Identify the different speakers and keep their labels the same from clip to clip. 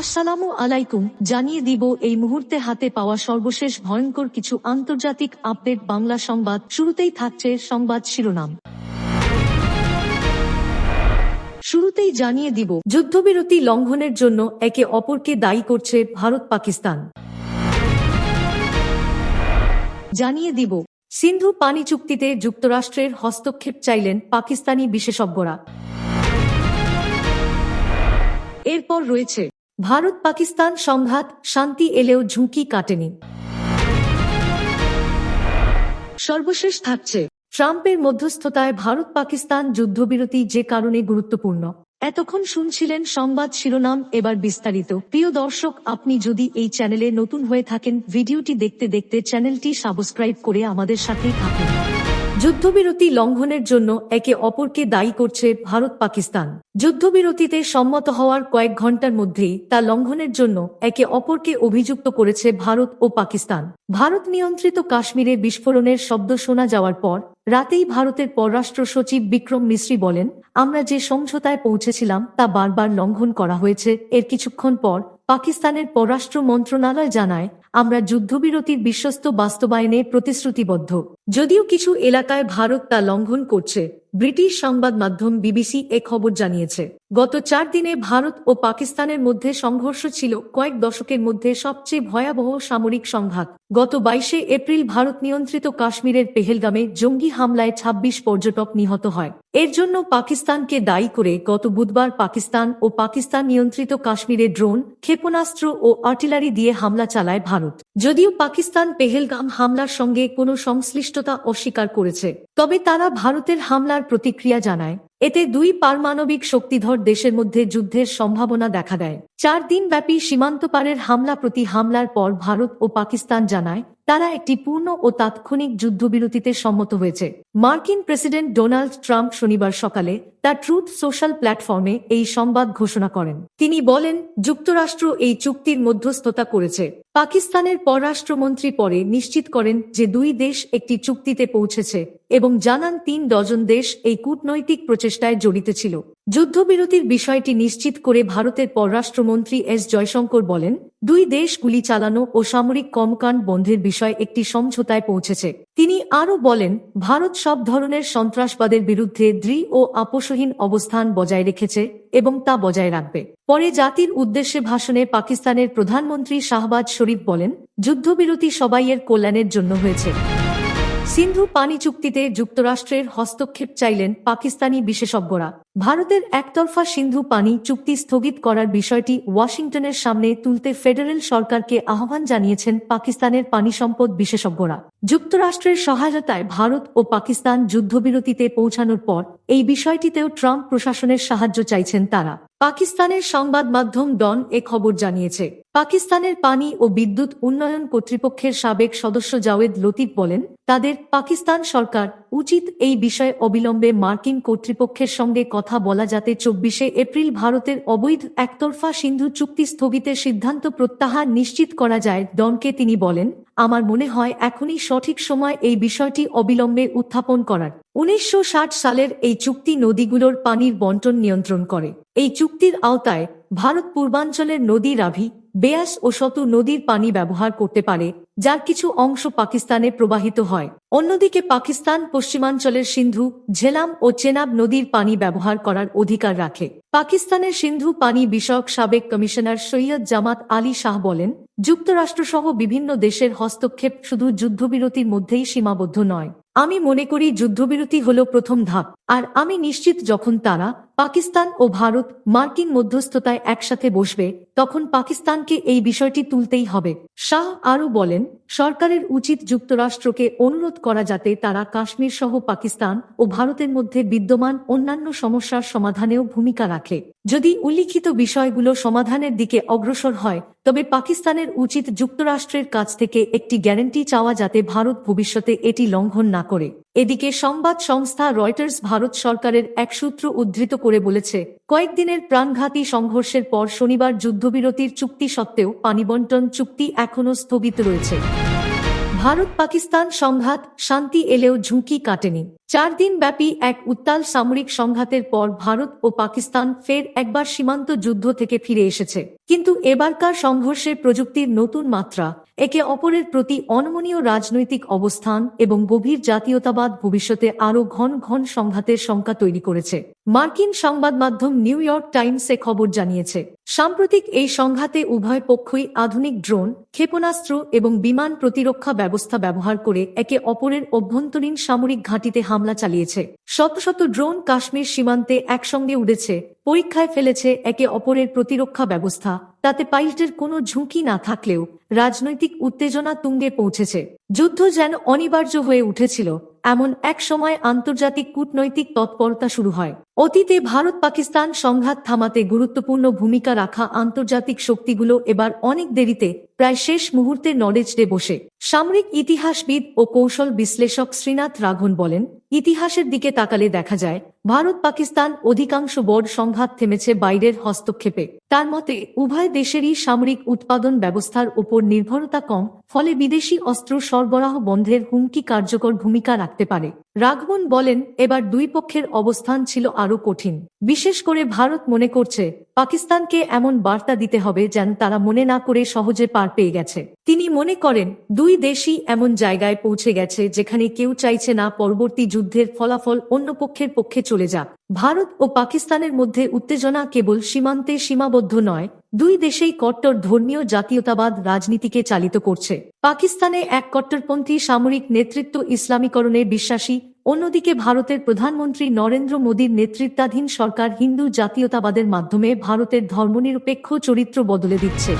Speaker 1: আসসালামু আলাইকুম, জানিয়ে দিব এই মুহূর্তে হাতে পাওয়া সর্বশেষ ভয়ঙ্কর কিছু আন্তর্জাতিক আপডেট বাংলা সংবাদ। শুরুতেই থাকছে সংবাদ শিরোনাম। শুরুতেই জানিয়ে দিব, যুদ্ধবিরতি লঙ্ঘনের জন্য একে অপরকে দায়ী করছে ভারত পাকিস্তান। জানিয়ে দিব, সিন্ধু পানি চুক্তিতে যুক্তরাষ্ট্রের হস্তক্ষেপ চাইলেন পাকিস্তানি বিশেষজ্ঞরা। এরপর রয়েছে ভারত পাকিস্তান সংঘাত, শান্তি এলেও ঝুঁকি কাটেনি। সর্বশেষ থাকছে, ট্রাম্পের মধ্যস্থতায় ভারত পাকিস্তান যুদ্ধবিরতি যে কারণে গুরুত্বপূর্ণ। এতক্ষণ শুনছিলেন সংবাদ শিরোনাম, এবার বিস্তারিত। প্রিয় দর্শক, আপনি যদি এই চ্যানেলে নতুন হয়ে থাকেন, ভিডিওটি দেখতে দেখতে চ্যানেলটি সাবস্ক্রাইব করে আমাদের সাথেই থাকুন। যুদ্ধবিরতি লঙ্ঘনের জন্য একে অপরকে দায়ী করছে ভারত পাকিস্তান। যুদ্ধবিরতিতে সম্মত হওয়ার কয়েক ঘণ্টার মধ্যেই তা লঙ্ঘনের জন্য একে অপরকে অভিযুক্ত করেছে ভারত ও পাকিস্তান। ভারত নিয়ন্ত্রিত কাশ্মীরে বিস্ফোরণের শব্দ শোনা যাওয়ার পর রাতেই ভারতের পররাষ্ট্র সচিব বিক্রম মিশ্রি বলেন, আমরা যে সমঝোতায় পৌঁছেছিলাম তা বারবার লঙ্ঘন করা হয়েছে। এর কিছুক্ষণ পর পাকিস্তানের পররাষ্ট্র মন্ত্রণালয় জানায় আমরা যুদ্ধবিরতির বিশ্বস্ত বাস্তবায়নে প্রতিশ্রুতিবদ্ধ। যদিও কিছু এলাকায় ভারত তা লঙ্ঘন করছে, ব্রিটিশ সংবাদ মাধ্যম বিবিসি এ খবর জানিয়েছে। গত চার দিনে ভারত ও পাকিস্তানের মধ্যে সংঘর্ষ ছিল কয়েক দশকের মধ্যে সবচেয়ে ভয়াবহ সামরিক সংঘাত। গত বাইশে এপ্রিল ভারত নিয়ন্ত্রিত কাশ্মীরের পেহেলগামে জঙ্গি হামলায় ২৬ পর্যটক নিহত হয়। এর জন্য পাকিস্তানকে দায়ী করে গত বুধবার পাকিস্তান ও পাকিস্তান নিয়ন্ত্রিত কাশ্মীরে ড্রোন, ক্ষেপণাস্ত্র ও আর্টিলারি দিয়ে হামলা চালায় ভারত। যদিও পাকিস্তান পেহেলগাম হামলার সঙ্গে কোনো সংশ্লিষ্টতা অস্বীকার করেছে, তবে তারা ভারতের হামলার প্রতিক্রিয়া জানায়। এতে দুই পারমাণবিক শক্তিধর দেশের মধ্যে যুদ্ধের সম্ভাবনা দেখা দেয়। চার দিন ব্যাপী সীমান্ত পারের হামলা প্রতি হামলার পর ভারত ও পাকিস্তান জানায়, তারা একটি পূর্ণ ও তাৎক্ষণিক যুদ্ধবিরতিতে সম্মত হয়েছে। মার্কিন প্রেসিডেন্ট ডোনাল্ড ট্রাম্প শনিবার সকালে তার ট্রুথ সোশ্যাল প্ল্যাটফর্মে এই সংবাদ ঘোষণা করেন। তিনি বলেন, যুক্তরাষ্ট্র এই চুক্তির মধ্যস্থতা করেছে। পাকিস্তানের পররাষ্ট্রমন্ত্রী পরে নিশ্চিত করেন যে দুই দেশ একটি চুক্তিতে পৌঁছেছে এবং জানান তিন ডজন দেশ এই কূটনৈতিক প্রচেষ্টায় জড়িত ছিল। যুদ্ধবিরতির বিষয়টি নিশ্চিত করে ভারতের পররাষ্ট্রমন্ত্রী এস জয়শঙ্কর বলেন, দুই দেশ গুলি চালানো ও সামরিক কমকাণ্ড বন্ধের বিষয় একটি সমঝোতায় পৌঁছেছে। তিনি আরও বলেন, ভারত সব ধরনের সন্ত্রাসবাদের বিরুদ্ধে দৃঢ় ও আপোষহীন অবস্থান বজায় রেখেছে এবং তা বজায় রাখবে। পরে জাতির উদ্দেশ্যে ভাষণে পাকিস্তানের প্রধানমন্ত্রী শাহবাজ শরীফ বলেন, যুদ্ধবিরতি সবাইয়ের কল্যাণের জন্য হয়েছে। সিন্ধু পানি চুক্তিতে যুক্তরাষ্ট্রের হস্তক্ষেপ চাইলেন পাকিস্তানি বিশেষজ্ঞরা। ভারতের একতরফা সিন্ধু পানি চুক্তি স্থগিত করার বিষয়টি ওয়াশিংটনের সামনে তুলতে ফেডারেল সরকারকে আহ্বান জানিয়েছেন পাকিস্তানের পানি সম্পদ বিশেষজ্ঞরা। যুক্তরাষ্ট্রের সহায়তায় ভারত ও পাকিস্তান যুদ্ধবিরতিতে পৌঁছানোর পর এই বিষয়টিতেও ট্রাম্প প্রশাসনের সাহায্য চাইছেন তারা। পাকিস্তানের সংবাদ মাধ্যম ডন এ খবর জানিয়েছে, পাকিস্তানের পানি ও বিদ্যুৎ উন্নয়ন কর্তৃপক্ষের সাবেক সদস্য জাওয়েদ লতিফ বলেন, তাদের পাকিস্তান সরকার উচিত এই বিষয়ে অবিলম্বে মার্কিন কর্তৃপক্ষের সঙ্গে কথা বলা যাতে চব্বিশে এপ্রিল ভারতের অবৈধ একতরফা সিন্ধু চুক্তি স্থগিতের সিদ্ধান্ত প্রত্যাহার নিশ্চিত করা যায়, ডনকে তিনি বলেন। আমার মনে হয় এখনই সঠিক সময় এই বিষয়টি অবিলম্বে উত্থাপন করার। উনিশশো ষাট সালের এই চুক্তি নদীগুলোর পানির বন্টন নিয়ন্ত্রণ করে। এই চুক্তির আওতায় ভারত পূর্বাঞ্চলের নদী রাভি, বেয়াস ও শত নদীর পানি ব্যবহার করতে পারে যার কিছু অংশ পাকিস্তানে প্রবাহিত হয়। অন্যদিকে পাকিস্তান পশ্চিমাঞ্চলের সিন্ধু, ঝেলাম ও চেনাব নদীর পানি ব্যবহার করার অধিকার রাখে। পাকিস্তানের সিন্ধু পানি বিষয়ক সাবেক কমিশনার সৈয়দ জামাত আলী শাহ বলেন, যুক্তরাষ্ট্রসহ বিভিন্ন দেশের হস্তক্ষেপ শুধু যুদ্ধবিরতির মধ্যেই সীমাবদ্ধ নয়। আমি মনে করি যুদ্ধবিরতি হল প্রথম ধাপ, আর আমি নিশ্চিত যখন তারা পাকিস্তান ও ভারত মার্কিন মধ্যস্থতায় একসাথে বসবে, তখন পাকিস্তানকে এই বিষয়টি তুলতেই হবে। শাহ আরও বলেন, সরকারের উচিত যুক্তরাষ্ট্রকে অনুরোধ করা যাতে তারা কাশ্মীর সহ পাকিস্তান ও ভারতের মধ্যে বিদ্যমান অন্যান্য সমস্যার সমাধানেও ভূমিকা রাখে। যদি উল্লিখিত বিষয়গুলো সমাধানের দিকে অগ্রসর হয়, তবে পাকিস্তানের উচিত যুক্তরাষ্ট্রের কাছ থেকে একটি গ্যারান্টি চাওয়া যাতে ভারত ভবিষ্যতে এটি লঙ্ঘন না করে। এদিকে সংবাদ সংস্থা রয়টার্স ভারত সরকারের এক সূত্র উদ্ধৃত করে বলেছে, কয়েকদিনের প্রাণঘাতী সংঘর্ষের পর শনিবার যুদ্ধবিরতির চুক্তি সত্ত্বেও পানিবন্টন চুক্তি এখনও স্থগিত রয়েছে। ভারত পাকিস্তান সংঘাত শান্তি এলেও ঝুঁকি কাটেনি। চার দিন ব্যাপী এক উত্তাল সামরিক সংঘাতের পর ভারত ও পাকিস্তান ফের একবার সীমান্ত যুদ্ধ থেকে ফিরে এসেছে। কিন্তু এবারকার সংঘর্ষে প্রযুক্তির নতুন মাত্রা, একে অপরের প্রতি অনমনীয় রাজনৈতিক অবস্থান এবং গভীর জাতীয়তাবাদ ভবিষ্যতে আরও ঘন ঘন সংঘাতের শঙ্কা তৈরি করেছে। মার্কিন সংবাদ মাধ্যম নিউ ইয়র্ক টাইমসে খবর জানিয়েছে, সাম্প্রতিক এই সংঘাতে উভয় পক্ষই আধুনিক ড্রোন, ক্ষেপণাস্ত্র এবং বিমান প্রতিরক্ষা ব্যবস্থা ব্যবহার করে একে অপরের অভ্যন্তরীণ সামরিক ঘাঁটিতে হামলা চালিয়েছে। শত শত ড্রোন কাশ্মীর সীমান্তে একসঙ্গে উড়েছে, পরীক্ষায় ফেলেছে একে অপরের প্রতিরক্ষা ব্যবস্থা। তাতে পাইলটের কোনো ঝুঁকি না থাকলেও রাজনৈতিক উত্তেজনা তুঙ্গে পৌঁছেছে। যুদ্ধ যেন অনিবার্য হয়ে উঠেছিল, এমন এক সময় আন্তর্জাতিক কূটনৈতিক তৎপরতা শুরু হয়। অতীতে ভারত পাকিস্তান সংঘাত থামাতে গুরুত্বপূর্ণ ভূমিকা রাখা আন্তর্জাতিক শক্তিগুলো এবার অনেক দেরিতে, প্রায় শেষ মুহূর্তে নলেজডে বসে। সামরিক ইতিহাসবিদ ও কৌশল বিশ্লেষক শ্রীনাথ রাঘন বলেন, ইতিহাসের দিকে তাকালে দেখা যায় ভারত পাকিস্তান অধিকাংশ বড় সংঘাত থেমেছে বাইরের হস্তক্ষেপে। তার মতে, উভয় দেশেরই সামরিক উৎপাদন ব্যবস্থার উপর নির্ভরতা কম, ফলে বিদেশি অস্ত্র সরবরাহ বন্ধের হুমকি কার্যকর ভূমিকা রাখতে পারে। রাঘবন বলেন, এবার দুই পক্ষের অবস্থান ছিল আরও কঠিন। বিশেষ করে ভারত মনে করছে, পাকিস্তানকে এমন বার্তা দিতে হবে যেন তারা মনে না করে সহজে পার পেয়ে গেছে। তিনি মনে করেন, দুই দেশই এমন জায়গায় পৌঁছে গেছে যেখানে কেউ চাইছে না পরবর্তী যুদ্ধের ফলাফল অন্য পক্ষের পক্ষে চলে যাক। ভারত ও পাকিস্তানের মধ্যে উত্তেজনা কেবল সীমান্তে সীমাবদ্ধ নয়, দুই দেশেই কট্টর ধর্মীয় জাতীয়তাবাদ রাজনীতিকে চালিত করছে। পাকিস্তানে এক কট্টরপন্থী সামরিক নেতৃত্ব ইসলামীকরণে বিশ্বাসী, অন্যদিকে ভারতের প্রধানমন্ত্রী নরেন্দ্র মোদীর নেতৃত্বাধীন সরকার হিন্দু জাতীয়তাবাদের মাধ্যমে ভারতের ধর্মনিরপেক্ষ চরিত্র বদলে দিচ্ছে।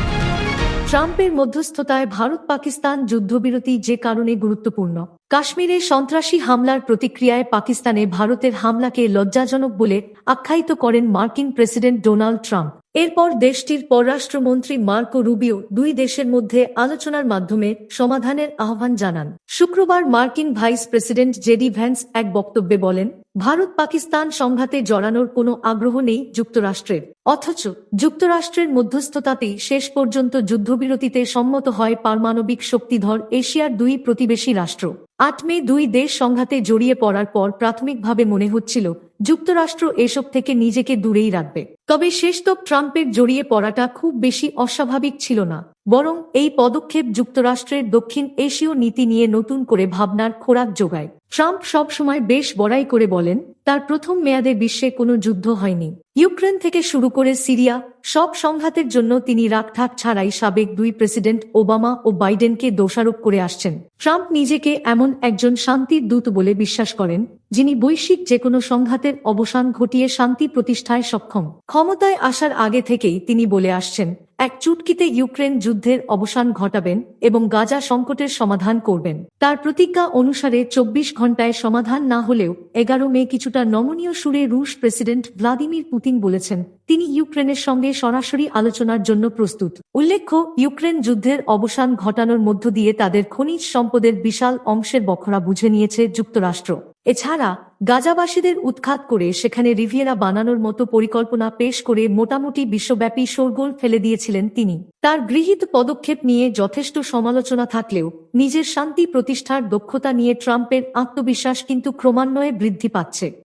Speaker 1: ট্রাম্পের মধ্যস্থতায় ভারত পাকিস্তান যুদ্ধবিরতি যে কারণে গুরুত্বপূর্ণ। কাশ্মীরে সন্ত্রাসী হামলার প্রতিক্রিয়ায় পাকিস্তানে ভারতের হামলাকে লজ্জাজনক বলে আখ্যায়িত করেন মার্কিন প্রেসিডেন্ট ডোনাল্ড ট্রাম্প। এরপর দেশটির পররাষ্ট্রমন্ত্রী মার্কো রুবিও দুই দেশের মধ্যে আলোচনার মাধ্যমে সমাধানের আহ্বান জানান। শুক্রবার মার্কিন ভাইস প্রেসিডেন্ট জেডি ভ্যান্স এক বক্তব্যে বলেন, ভারত পাকিস্তান সংঘাতে জড়ানোর কোনো আগ্রহ নেই যুক্তরাষ্ট্রের। অথচ যুক্তরাষ্ট্রের মধ্যস্থতাতেই শেষ পর্যন্ত যুদ্ধবিরতিতে সম্মত হয় পারমাণবিক শক্তিধর এশিয়ার দুই প্রতিবেশী রাষ্ট্র। আট মে দুই দেশ সংঘাতে জড়িয়ে পড়ার পর প্রাথমিকভাবে মনে হচ্ছিল যুক্তরাষ্ট্র এসব থেকে নিজেকে দূরেই রাখবে। তবে শেষতক ট্রাম্পের জড়িয়ে পড়াটা খুব বেশি অস্বাভাবিক ছিল না, বরং এই পদক্ষেপ যুক্তরাষ্ট্রের দক্ষিণ এশীয় নীতি নিয়ে নতুন করে ভাবনার খোরাক যোগায়। ট্রাম্প সবসময় বেশ বড়াই করে বলেন, তার প্রথম মেয়াদে বিশ্বে কোনো যুদ্ধ হয়নি। ইউক্রেন থেকে শুরু করে সিরিয়া, সব সংঘাতের জন্য তিনি রাগঠাক ছাড়াই সাবেক দুই প্রেসিডেন্ট ওবামা ও বাইডেনকে দোষারোপ করে আসছেন। ট্রাম্প নিজেকে এমন একজন শান্তির দূত বলে বিশ্বাস করেন যিনি বৈশ্বিক যে কোনো সংঘাতের অবসান ঘটিয়ে শান্তি প্রতিষ্ঠায় সক্ষম। ক্ষমতায় আসার আগে থেকেই তিনি বলে আসছেন, এক চুটকিতে ইউক্রেন যুদ্ধের অবসান ঘটাবেন এবং গাজা সংকটের সমাধান করবেন। তার প্রতিজ্ঞা অনুসারে চব্বিশ ঘন্টায় সমাধান না হলেও এগারো মে কিছুটা নমনীয় সুরে রুশ প্রেসিডেন্ট ভ্লাদিমির পুতিন বলেছেন, তিনি ইউক্রেনের সঙ্গে সরাসরি আলোচনার জন্য প্রস্তুত। উল্লেখ্য, ইউক্রেন যুদ্ধের অবসান ঘটানোর মধ্য দিয়ে তাদের খনিজ সম্পদের বিশাল অংশের বখরা বুঝে নিয়েছে যুক্তরাষ্ট্র। এছাড়া গাজাবাসীদের উৎখাত করে সেখানে রিভিয়েরা বানানোর মতো পরিকল্পনা পেশ করে মোটামুটি বিশ্বব্যাপী শোরগোল ফেলে দিয়েছিলেন তিনি। তার গৃহীত পদক্ষেপ নিয়ে যথেষ্ট সমালোচনা থাকলেও নিজের শান্তি প্রতিষ্ঠার দক্ষতা নিয়ে ট্রাম্পের আত্মবিশ্বাস কিন্তু ক্রমান্বয়ে বৃদ্ধি পাচ্ছে।